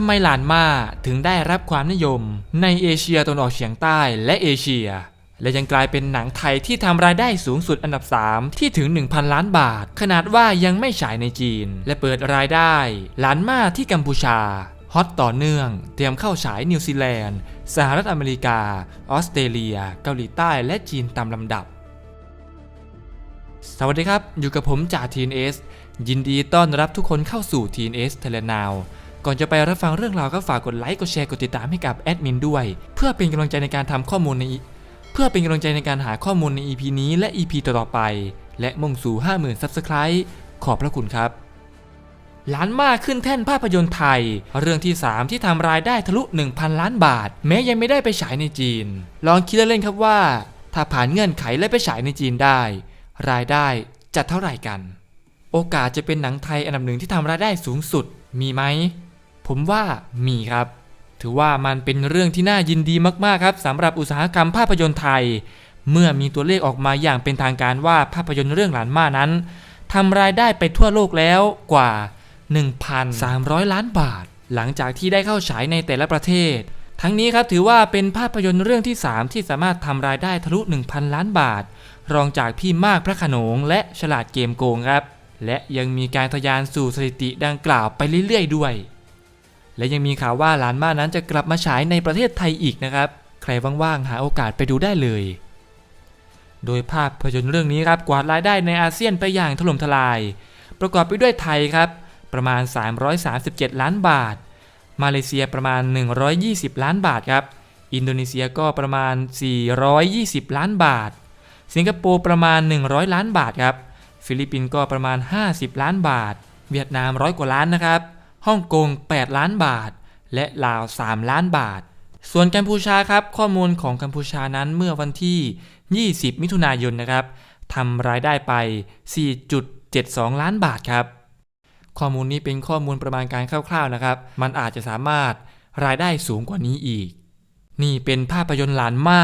ทำไมหลานมาถึงได้รับความนิยม ในเอเชียตะวันออกเฉียงใต้และเอเชีย และยังกลายเป็นหนังไทยที่ทำรายได้สูงสุดอันดับ 3 ที่ถึง 1,000 ล้านบาท ขนาดว่ายังไม่ฉายในจีน และเปิดรายได้หลานมาที่กัมพูชาฮอตต่อเนื่อง เตรียมเข้าฉายนิวซีแลนด์ สหรัฐอเมริกา ออสเตรเลีย เกาหลีใต้และจีนตามลำดับ สวัสดีครับ อยู่กับผมจ่าทีนเอสยินดีต้อนรับทุกคนเข้าสู่ทีนเอสเทเลนาว ก่อนจะไปรับฟังเรื่องราวก็ฝากกดไลค์กดแชร์กดติดตามให้กับแอดมินด้วย เพื่อเป็นกำลังใจในการทำข้อมูลในเพื่อเป็นกำลังใจในการหาข้อมูลใน EP นี้และ EP ต่อๆไป และมุ่งสู่ 50,000 Subscribe ขอบพระคุณครับล้านมาขึ้นแท่นภาพยนตร์ไทย เรื่องที่ 3 ที่ทำรายได้ทะลุ 1,000 ล้านบาท แม้ยังไม่ได้ไปฉายในจีน ลองคิดเล่นๆครับว่า ถ้าผ่านเงื่อนไขและไปฉายในจีนได้ รายได้จะเท่าไหร่กัน โอกาสจะเป็นหนังไทยอันดับหนึ่งที่ทำรายได้สูงสุด มีไหม ผมว่ามีครับ ถือว่ามันเป็นเรื่องที่น่ายินดีมากๆครับสำหรับอุตสาหกรรมภาพยนตร์ไทย เมื่อมีตัวเลขออกมาอย่างเป็นทางการว่าภาพยนตร์เรื่องหลานม่านั้นทำรายได้ไปทั่วโลกแล้วกว่า 1,300 ล้านบาท หลังจากที่ได้เข้าฉายในแต่ละประเทศ ทั้งนี้ครับถือว่าเป็นภาพยนตร์เรื่องที่ 3 ที่สามารถทำรายได้ทะลุ 1,000 ล้านบาท รองจากพี่มากพระขนงและฉลาดเกมโกงครับ และยังมีการทะยานสู่สถิติดังกล่าวไปเรื่อยๆด้วย และยังมีข่าวว่าหลานม่านั้นจะกลับมาฉายในประเทศไทยอีกนะครับ ใครว่างๆหาโอกาสไปดูได้เลย โดยภาพยนตร์เรื่องนี้ครับกวาดรายได้ในอาเซียนไปอย่างถล่มทลาย ประกอบไปด้วยไทยครับ ประมาณ 337 ล้านบาท มาเลเซียประมาณ 120 ล้านบาทครับ อินโดนีเซียก็ประมาณ 420 ล้านบาท สิงคโปร์ประมาณ 100 ล้านบาทครับ ฟิลิปปินส์ก็ประมาณ 50 ล้านบาท เวียดนามร้อยกว่าล้านนะครับ ฮ่องกง 8 ล้านบาท และลาว 3 ล้านบาท ส่วนกัมพูชาครับ ข้อมูลของกัมพูชานั้นเมื่อวันที่ 20 มิถุนายนนะครับทำรายได้ไป 4.72 ล้านบาทครับ ข้อมูลนี้เป็นข้อมูลประมาณการคร่าวๆนะครับ มันอาจจะสามารถรายได้สูงกว่านี้อีก นี่เป็นภาพยนตร์หลานมา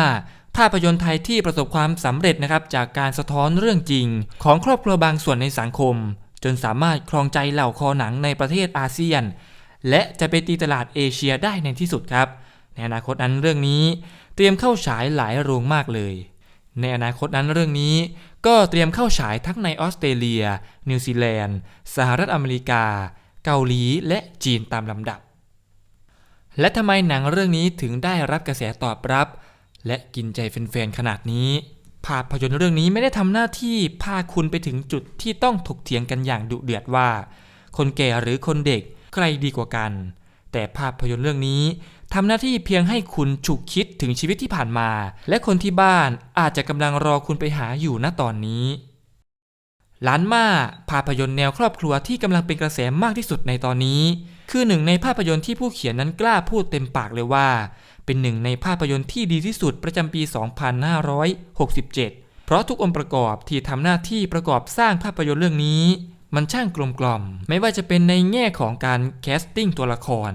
ภาพยนตร์ไทยที่ประสบความสำเร็จนะครับ จากการสะท้อนเรื่องจริง ของครอบครัวบางส่วนในสังคม จนสามารถครองใจเหล่าคอหนังในประเทศอาเซียน และจะไปตีตลาดเอเชียได้ในที่สุดครับ ในอนาคตนั้นเรื่องนี้เตรียมเข้าฉายหลายโรงมากเลย ในอนาคตนั้นเรื่องนี้ ก็เตรียมเข้าฉายทั้งในออสเตรเลีย นิวซีแลนด์ สหรัฐอเมริกา เกาหลี และจีนตามลำดับ และทำไมหนังเรื่องนี้ถึงได้รับกระแสตอบรับ และกินใจแฟนๆขนาดนี้ ภาพยนตร์เรื่องนี้ไม่ได้ทำหน้าที่พาคุณไปถึงจุดที่ต้องถกเถียงกันอย่างดุเดือดว่า คนแก่หรือคนเด็กใครดีกว่ากัน แต่ภาพยนตร์เรื่องนี้ทำหน้าที่เพียงให้คุณฉุกคิดถึงชีวิตที่ผ่านมา และคนที่บ้านอาจจะกำลังรอคุณไปหาอยู่ณตอนนี้ล้านมาภาพยนตร์แนวครอบครัวที่กำลังเป็นกระแสมากที่สุดในตอนนี้ คือหนึ่งในภาพยนตร์ที่ผู้เขียนนั้นกล้าพูดเต็มปากเลยว่า เป็นหนึ่งในภาพยนตร์ที่ดีที่สุดประจำปี 2567 เพราะทุกองค์ประกอบที่ทำหน้าที่ประกอบสร้างภาพยนตร์เรื่องนี้ มันช่างกลมกล่อม ไม่ว่าจะเป็นในแง่ของการแคสติ้งตัวละคร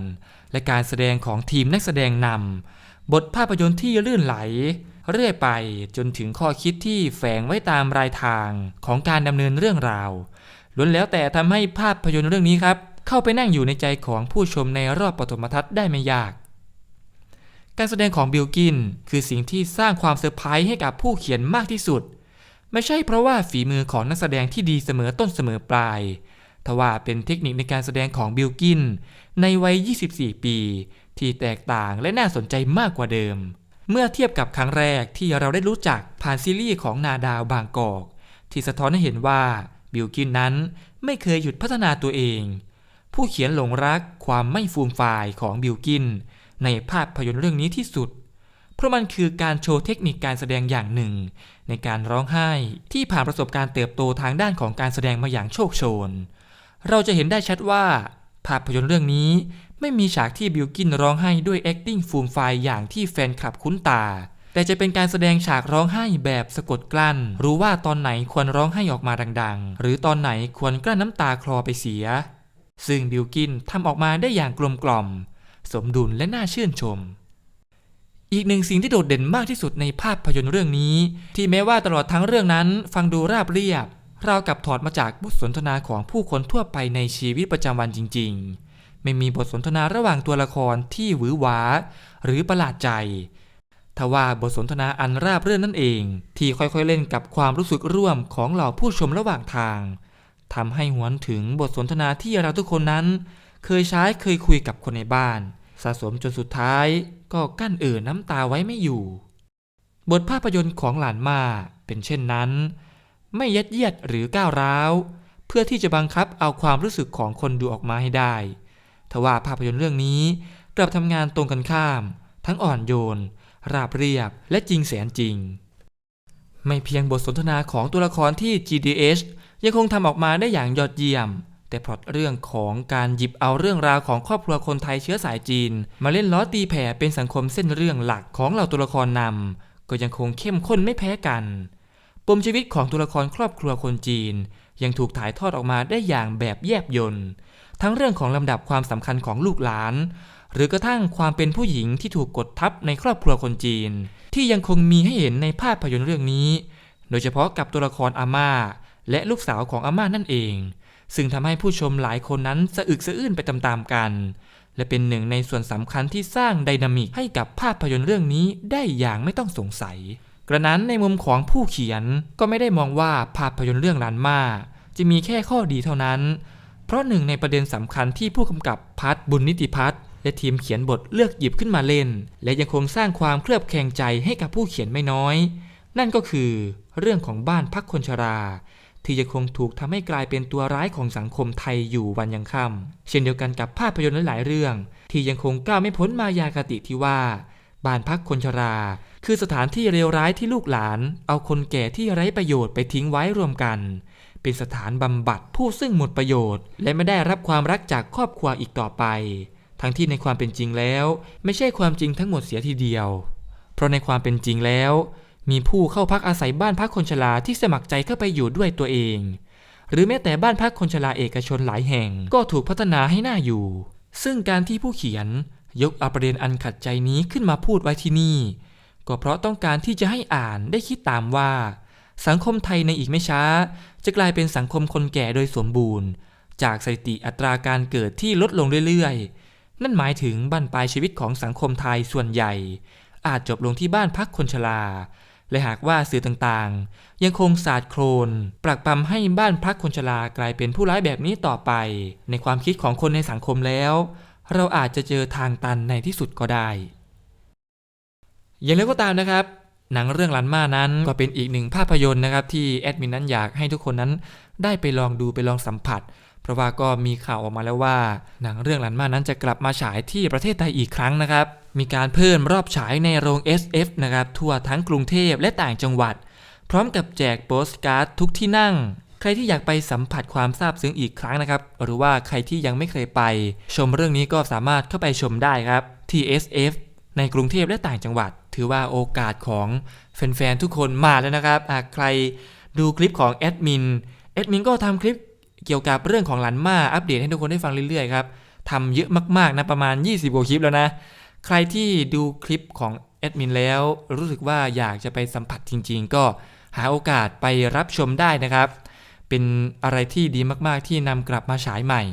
และการแสดงของทีมนักแสดงนำบทภาพยนตร์ที่ลื่นไหลเรื่อยไปจนถึงข้อคิดที่แฝงไว้ตามรายทางของการดำเนินเรื่องราวล้วนแล้วแต่ทำให้ภาพยนตร์เรื่องนี้ครับ เข้าไปนั่งอยู่ในใจของผู้ชมในรอบปฐมทัศน์ได้ไม่ยาก การแสดงของบิลกินคือสิ่งที่สร้างความเซอร์ไพรส์ให้กับผู้เขียนมากที่สุด ไม่ใช่เพราะว่าฝีมือของนักแสดงที่ดีเสมอต้นเสมอปลายทว่าเป็นเทคนิคในการแสดงของบิลกินในวัย 24 ปี ที่แตกต่างและน่าสนใจมากกว่าเดิม เมื่อเทียบกับครั้งแรกที่เราได้รู้จักผ่านซีรีส์ของนาดาวบางกอก ที่สะท้อนให้เห็นว่าบิลกินนั้นไม่เคยหยุดพัฒนาตัวเอง ผู้เขียนหลงรักความไม่ฟูมฟายของบิลกิน ในภาพยนตร์เรื่องนี้ที่สุด เพราะมันคือการโชว์เทคนิคการแสดงอย่างหนึ่ง ในการร้องไห้ที่ผ่านประสบการณ์เติบโตทางด้านของการแสดงมาอย่างโชคโชน เราจะเห็นได้ชัดว่า ภาพยนตร์เรื่องนี้ไม่มีฉากที่บิลกินร้องไห้ด้วย acting ฟูมไฟายอย่างที่แฟนคลับคุ้นตา แต่จะเป็นการแสดงฉากร้องไห้แบบสะกดกลั้น รู้ว่าตอนไหนควรร้องไห้ออกมาดังๆ หรือตอนไหนควรกลั้นน้ำตาคลอไปเสีย ซึ่งบิลกินทำออกมาได้อย่างกลมกล่อม สมดุลและน่าชื่นชม อีกหนึ่งสิ่งที่โดดเด่นมากที่สุดในภาพยนตร์เรื่องนี้ ที่แม้ว่าตลอดทั้งเรื่องนั้น ฟังดูราบเรียบราวกับถอดมาจากบทสนทนาของผู้คนทั่วไปในชีวิตประจำวันจริง ๆ ไม่มีบทสนทนาระหว่างตัวละครที่หวือหวา หรือประหลาดใจทว่าบทสนทนาอันราบเรื่อนนั่นเอง ที่ค่อยๆเล่นกับความรู้สึกร่วมของเหล่าผู้ชมระหว่างทาง ทำให้หวนถึงบทสนทนาที่เราทุกคนนั้น เคยใช้เคยคุยกับคนในบ้าน สะสมจนสุดท้ายก็กั้นเอ่อน้ำตาไว้ไม่อยู่ บทภาพยนตร์ของหลานมาเป็นเช่นนั้น ไม่ยัดเยียดหรือก้าวร้าว เพื่อที่จะบังคับเอาความรู้สึกของคนดูออกมาให้ได้ ทว่าภาพยนตร์เรื่องนี้กลับทำงานตรงกันข้าม ทั้งอ่อนโยน ราบเรียบและจริงแสนจริง ไม่เพียงบทสนทนาของตัวละครที่ GDH ยังคงทำออกมาได้อย่างยอดเยี่ยม แต่พล็อตเรื่องของการหยิบเอาเรื่องราวของครอบครัวคนไทยเชื้อสายจีน มาเล่นล้อตีแผ่เป็นสังคมเส้นเรื่องหลักของเหล่าตัวละครนำก็ยังคงเข้มข้นไม่แพ้กันปมชีวิตของตัวละครครอบครัวคนจีน ยังถูกถ่ายทอดออกมาได้อย่างแบบแยบยนต์ทั้งเรื่องของลำดับความสำคัญของลูกหลาน หรือกระทั่งความเป็นผู้หญิงที่ถูกกดทับในครอบครัวคนจีน ที่ยังคงมีให้เห็นในภาพยนตร์เรื่องนี้ โดยเฉพาะกับตัวละครอาม่า และลูกสาวของอาม่านั่นเอง ซึ่งทำให้ผู้ชมหลายคนนั้นสะอึกสะอื้นไปตามๆกัน และเป็นหนึ่งในส่วนสำคัญที่สร้างไดนามิกให้กับภาพยนตร์เรื่องนี้ได้อย่างไม่ต้องสงสัย กระนั้นในมุมของผู้เขียนก็ไม่ได้มองว่าภาพยนตร์เรื่องลานมาจะมีแค่ข้อดีเท่านั้น เพราะหนึ่งในประเด็นสำคัญที่ผู้กำกับพัฒบุญนิติพัฒและทีมเขียนบทเลือกหยิบขึ้นมาเล่น และยังคงสร้างความเคลือบแคลงใจให้กับผู้เขียนไม่น้อย นั่นก็คือเรื่องของบ้านพักคนชรา ที่ยังคงถูกทำให้กลายเป็นตัวร้ายของสังคมไทยอยู่วันยังค่ำเช่นเดียวกันกับภาพยนตร์หลายๆเรื่อง ที่ยังคงก้าวไม่พ้นมายากติที่ว่าบ้านพักคนชรา คือสถานที่เลวร้ายที่ลูกหลาน เอาคนแก่ที่ไร้ประโยชน์ไปทิ้งไว้รวมกัน เป็นสถานบำบัดผู้ซึ่งหมดประโยชน์ และไม่ได้รับความรักจากครอบครัวอีกต่อไป ทั้งที่ในความเป็นจริงแล้ว ไม่ใช่ความจริงทั้งหมดเสียทีเดียว เพราะในความเป็นจริงแล้ว มีผู้เข้าพักอาศัยบ้านพักคนชราที่สมัครใจเข้าไปอยู่ด้วยตัวเอง หรือแม้แต่บ้านพักคนชราเอกชนหลายแห่งก็ถูกพัฒนาให้หน่าอยู่ ซึ่งการที่ผู้เขียนยกเอาประเด็นอันขัดใจนี้ขึ้นมาพูดไว้ที่นี่ ก็เพราะต้องการที่จะให้อ่านได้คิดตามว่า สังคมไทยในอีกไม่ช้า จะกลายเป็นสังคมคนแก่โดยสมบูรณ์ จากสถิติอัตราการเกิดที่ลดลงเรื่อยๆ นั่นหมายถึงบั้นปลายชีวิตของสังคมไทยส่วนใหญ่ อาจจบลงที่บ้านพักคนชราและหากว่าสื่อต่างๆ ยังคงสาดโครนปรักปรำให้บ้านพักคนชรากลายเป็นผู้ร้ายแบบนี้ต่อไป ในความคิดของคนในสังคมแล้ว เราอาจจะเจอทางตันในที่สุดก็ได้ อย่างไรก็ตามนะครับ หนังเรื่องลันมานั้นก็เป็นอีกหนึ่งภาพยนตร์นะครับที่แอดมินนั้นอยากให้ทุกคนนั้นได้ไปลองดูไปลองสัมผัส ราะว่าก็มีข่าวออกมาแล้วว่า หนังเรื่องหลันมานั้นจะกลับมาฉายที่ประเทศไทยอีกครั้งนะครับ มีการเพิ่มรอบฉายในโรง SF นะครับทั่วทั้งกรุงเทพและต่างจังหวัด พร้อมกับแจกโปสการ์ดทุกที่นั่ง ใครที่อยากไปสัมผัสความซาบซึ้งอีกครั้งนะครับ หรือว่าใครที่ยังไม่เคยไป ชมเรื่องนี้ก็สามารถเข้าไปชมได้ครับที่ SF ในกรุงเทพและต่างจังหวัด ถือว่าโอกาสของแฟนๆทุกคนมาแล้วนะครับใครดูคลิปของแอดมินแอดมินก็ทำคลิป เกี่ยวกับเรื่องของหลันมาอัปเดตให้ทุกคนได้ฟังเรื่อยๆครับทำเยอะมากๆนะประมาณ 20กว่าคลิปแล้วนะ ใครที่ดูคลิปของแอดมินแล้วรู้สึกว่าอยากจะไปสัมผัสจริง ๆ ก็หาโอกาสไปรับชมได้นะครับ เป็นอะไรที่ดีมากๆที่นำกลับมาฉายใหม่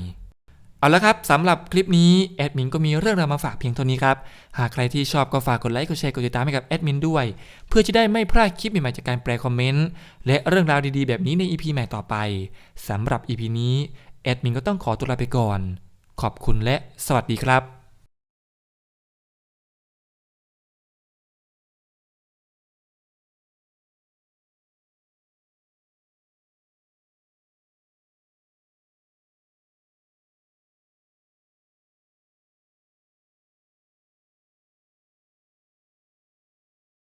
เอาละครับสำหรับคลิปนี้แอดมินก็มีเรื่องราวมาฝากเพียงเท่านี้ครับ หากใครที่ชอบก็ฝากกดไลค์กดแชร์กดติดตามให้กับแอดมินด้วย เพื่อจะได้ไม่พลาดคลิปใหม่ๆจากการแปลคอมเมนต์ และเรื่องราวดีๆ แบบนี้ใน EP ใหม่ต่อไปสำหรับ EP นี้แอดมินก็ต้องขอตัวลาไปก่อน ขอบคุณและสวัสดีครับ